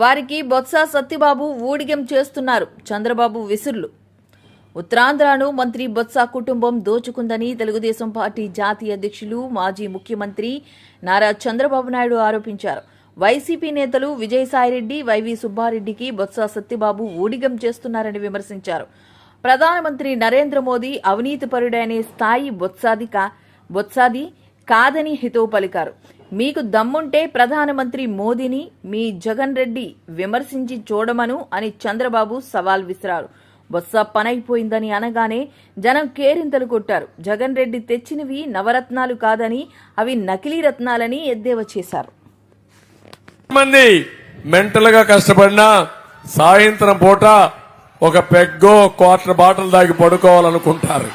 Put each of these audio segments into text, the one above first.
వారికి బొత్స సత్యబాబు ఊడిగం చేస్తున్నారు. చంద్రబాబు విసురులు. ఉత్తరాంధ్రను మంత్రి బొత్స కుటుంబం దోచుకుందని తెలుగుదేశం పార్టీ జాతీయ అధ్యక్షులు మాజీ ముఖ్యమంత్రి నారా చంద్రబాబు నాయుడు ఆరోపించారు. వైసీపీ నేతలు విజయసాయిరెడ్డి వైవి సుబ్బారెడ్డికి బొత్స సత్యబాబు ఊడిగం చేస్తున్నారని విమర్శించారు. ప్రధానమంత్రి నరేంద్ర మోదీ అవినీతిపరుడనే స్థాయి బొత్సాది కా బొత్సాది కాదని హితవు పలికారు. మీకు దమ్ముంటే ప్రధానమంత్రి మోదీని మీ జగన్ రెడ్డి విమర్శించి చూడమను అని చంద్రబాబు సవాల్ విసిరారు. బొత్స పనైపోయిందని అనగానే జనం కేరింతలు కొట్టారు. జగన్ రెడ్డి తెచ్చినవి నవరత్నాలు కాదని అవి నకిలీ రత్నాలని ఎద్దేవా చేశారు. మంది మెంటల్గా కష్టపడినా సాయంత్రం పూట ఒక పెగ్గో క్వార్టర్ బాటిల్ దాగి పడుకోవాలనుకుంటారు.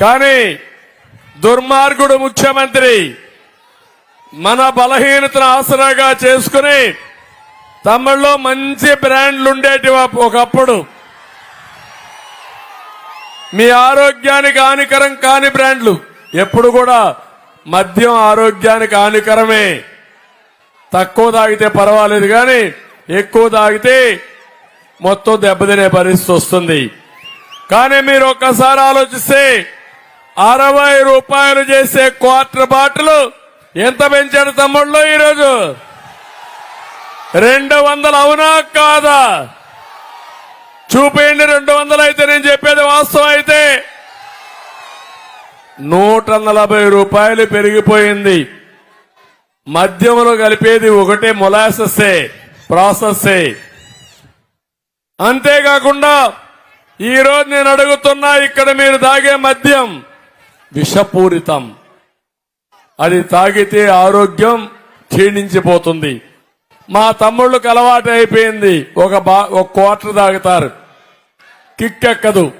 కానీ దుర్మార్గుడు ముఖ్యమంత్రి. మన బలహీనతను ఆసరాగా చేసుకుని తమిళ్ళో మంచి బ్రాండ్లు ఉండేటి ఒకప్పుడు. మీ ఆరోగ్యానికి హానికరం కాని బ్రాండ్లు ఎప్పుడు కూడా మద్యం ఆరోగ్యానికి హానికరమే. తక్కువ తాగితే పర్వాలేదు కానీ ఎక్కువ తాగితే మొత్తం దెబ్బతినే పరిస్థితి వస్తుంది. కానీ మీరు ఒక్కసారి ఆలోచిస్తే అరవై రూపాయలు చేసే క్వార్టర్ బాటిల్ ఎంత పెంచారు తమ్ముళ్ళు ఈరోజు? రెండు వందలు అవునా కాదా? చూపేయండి రెండు వందలు అయితే నేను చెప్పేది వాస్తవం అయితే. నూట నలభై రూపాయలు పెరిగిపోయింది. మద్యంలో కలిపేది ఒకటే మొలాసస్సే ప్రాసెస్సే. అంతేకాకుండా ఈ రోజు నేను అడుగుతున్నా ఇక్కడ మీరు తాగే మద్యం విషపూరితం. అది తాగితే ఆరోగ్యం క్షీణించిపోతుంది. మా తమ్ముళ్ళకి అలవాటు అయిపోయింది. ఒక బా ఒక క్వార్టర్ తాగుతారు. కిక్ ఎక్కదు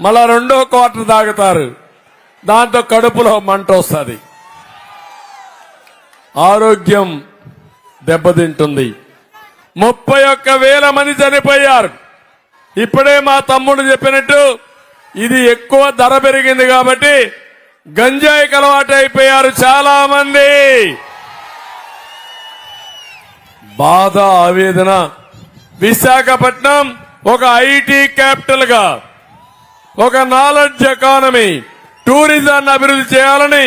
మళ్ళా రెండో క్వార్టర్ తాగుతారు. దాంతో కడుపులో మంట వస్తుంది. ఆరోగ్యం దెబ్బతింటుంది. ముప్పై ఒక్క వేల మంది చనిపోయారు. ఇప్పుడే మా తమ్ముడు చెప్పినట్టు ఇది ఎక్కువ ధర పెరిగింది కాబట్టి గంజాయికి అలవాటు అయిపోయారు చాలా మంది బాధ ఆవేదన. విశాఖపట్నం ఒక ఐటీ క్యాపిటల్గా ఒక నాలెడ్జ్ ఎకానమీ టూరిజాన్ని అభివృద్ధి చేయాలని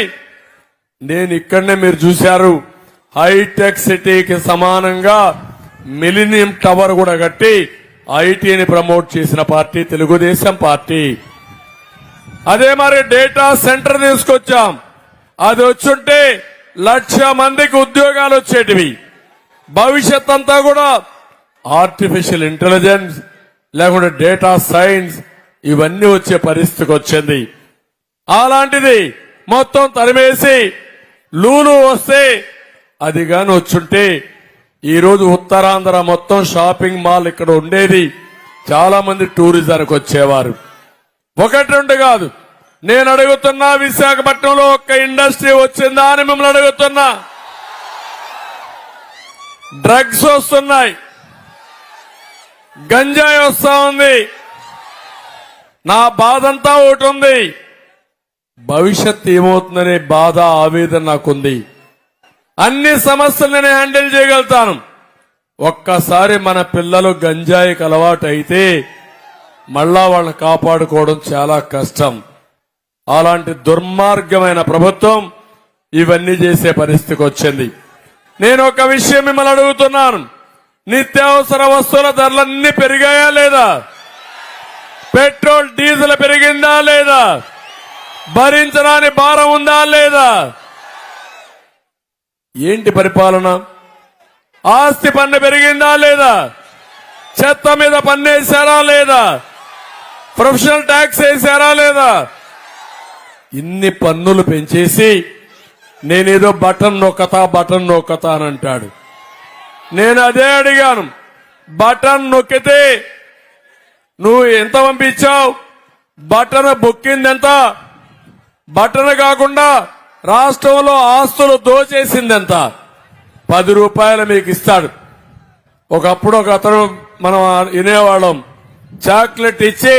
నేను ఇక్కడనే మీరు చూశారు. హైటెక్ సిటీకి సమానంగా మిలినియం టవర్ కూడా కట్టి ఐటీని ప్రమోట్ చేసిన పార్టీ తెలుగుదేశం పార్టీ. అదే మరి డేటా సెంటర్ తీసుకొచ్చాం. అది వచ్చుంటే లక్ష మందికి ఉద్యోగాలు వచ్చేటివి. భవిష్యత్ అంతా కూడా ఆర్టిఫిషియల్ ఇంటెలిజెన్స్ లేకుంటే డేటా సైన్స్ ఇవన్నీ వచ్చే పరిస్థితికి వచ్చింది. అలాంటిది మొత్తం తరిమేసి లూలు వస్తే అది గాని వచ్చుంటే ఈరోజు ఉత్తరాంధ్ర మొత్తం షాపింగ్ మాల్ ఇక్కడ ఉండేది. చాలా మంది టూరిజానికి వచ్చేవారు. ఒకటి రెండు కాదు. నేను అడుగుతున్నా విశాఖపట్నంలో ఒక్క ఇండస్ట్రీ వచ్చిందా అని మిమ్మల్ని అడుగుతున్నా. డ్రగ్స్ వస్తున్నాయి. గంజాయి వస్తా ఉంది. నా బాధంతా ఒకటి ఉంది. భవిష్యత్ ఏమవుతుందనే బాధ ఆవేదన నాకుంది. అన్ని సమస్యలు నేను హ్యాండిల్ చేయగలుగుతాను. ఒక్కసారి మన పిల్లలు గంజాయికి అలవాటు అయితే మళ్ళా వాళ్ళని కాపాడుకోవడం చాలా కష్టం. అలాంటి దుర్మార్గమైన ప్రభుత్వం ఇవన్నీ చేసే పరిస్థితికి వచ్చింది. నేను ఒక విషయం మిమ్మల్ని అడుగుతున్నాను. నిత్యావసర వస్తువుల ధరలన్నీ పెరిగాయా లేదా? పెట్రోల్ డీజిల్ పెరిగిందా లేదా? భరించడానికి భారం ఉందా లేదా? ఏంటి పరిపాలన? ఆస్తి పన్ను పెరిగిందా లేదా? చెత్త మీద పన్నేశారా లేదా? ప్రొఫెషనల్ ట్యాక్స్ వేసారా లేదా? ఇన్ని పన్నులు పెంచేసి నేనేదో బటన్ నొక్కతా బటన్ నొక్కతా అని అంటాడు. నేను అదే అడిగాను బటన్ నొక్కితే నువ్వు ఎంత పంపించావు? బటన్ బొక్కింది ఎంత బటన్ కాకుండా రాష్ట్రంలో ఆస్తులు దోచేసింది ఎంత పది రూపాయలు మీకు ఇస్తాడు. ఒకప్పుడు ఒక అతను మనం వినేవాళ్ళం చాక్లెట్ ఇచ్చి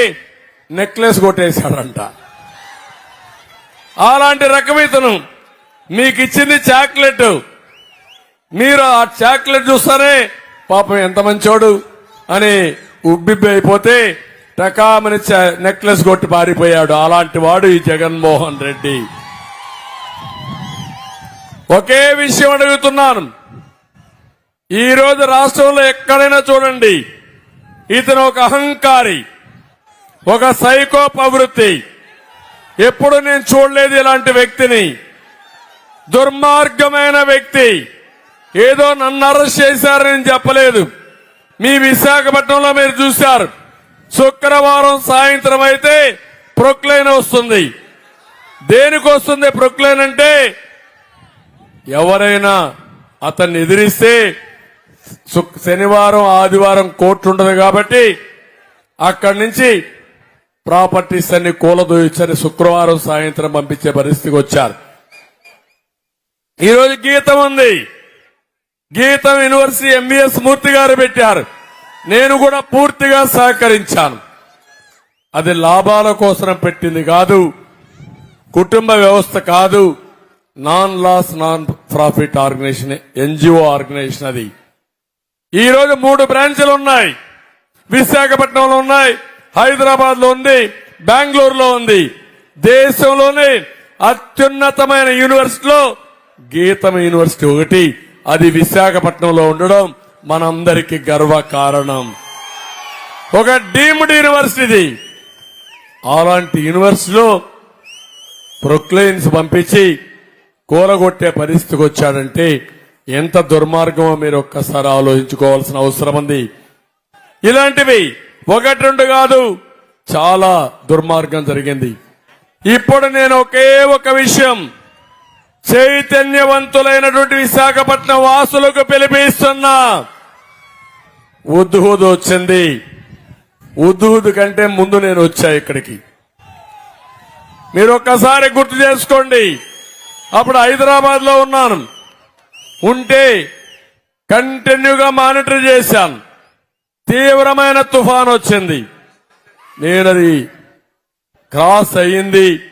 నెక్లెస్ కొట్టేశాడంట. అలాంటి రకం ఇతను. మీకు ఇచ్చింది చాక్లెట్. మీరు ఆ చాక్లెట్ చూస్తానే పాపం ఎంత మంచోడు అని ఉబ్బిబ్బి అయిపోతే టకామని నెక్లెస్ కొట్టి పారిపోయాడు అలాంటి వాడు ఈ జగన్మోహన్ రెడ్డి. ఒకే విషయం అడుగుతున్నాను. ఈరోజు రాష్ట్రంలో ఎక్కడైనా చూడండి ఇతను ఒక అహంకారి. ఒక సైకో ప్రవృత్తి. ఎప్పుడు నేను చూడలేదు ఇలాంటి వ్యక్తిని. దుర్మార్గమైన వ్యక్తి. ఏదో నన్ను అరెస్ట్ చేశారని చెప్పలేదు. మీ విశాఖపట్నంలో మీరు చూశారు. శుక్రవారం సాయంత్రం అయితే ప్రొక్లైన్ వస్తుంది. దేనికి వస్తుంది ప్రొక్లైన్ అంటే ఎవరైనా అతన్ని ఎదిరిస్తే శుక్- శనివారం ఆదివారం కోర్టు ఉండదు కాబట్టి అక్కడి నుంచి ప్రాపర్టీస్ అన్ని కూలదోయించని శుక్రవారం సాయంత్రం పంపించే పరిస్థితికి వచ్చారు. ఈరోజు గీతం ఉంది. గీతం యూనివర్సిటీ ఎంబీఎస్ మూర్తి గారు పెట్టారు. నేను కూడా పూర్తిగా సహకరించాను. అది లాభాల కోసం పెట్టింది కాదు. కుటుంబ వ్యవస్థ కాదు. Non loss non profit organisation NGO organisation అది. ఈరోజు మూడు బ్రాంచ్లు ఉన్నాయి. విశాఖపట్నంలో ఉన్నాయి. హైదరాబాద్లో ఉంది బెంగళూరులో ఉంది. దేశంలోనే అత్యున్నతమైన యూనివర్సిటీలో గీతం యూనివర్సిటీ ఒకటి. అది విశాఖపట్నంలో ఉండడం మనందరికి గర్వ కారణం ఒక డీమ్డ్ యూనివర్సిటీ అలాంటి యూనివర్సిటీలో ప్రొక్లైన్స్ పంపించి కూలగొట్టే పరిస్థితికి వచ్చాడంటే ఎంత దుర్మార్గమో మీరు ఒక్కసారి ఆలోచించుకోవాల్సిన అవసరం ఉంది. ఇలాంటివి ఒకటి రెండు కాదు చాలా దుర్మార్గం జరిగింది. ఇప్పుడు నేను ఒకే ఒక విషయం చైతన్యవంతులైనటువంటి విశాఖపట్నం వాసులకు పిలిపిస్తున్నా. ఉద్హుద్ వచ్చింది. ఉద్హుద్ కంటే ముందు నేను వచ్చా ఇక్కడికి. మీరు ఒక్కసారి గుర్తు చేసుకోండి. అప్పుడు హైదరాబాద్లో ఉన్నాను. ఉంటే కంటిన్యూగా మానిటర్ చేశాను. తీవ్రమైన తుఫాన్ వచ్చింది. నేనది క్రాస్ అయ్యింది.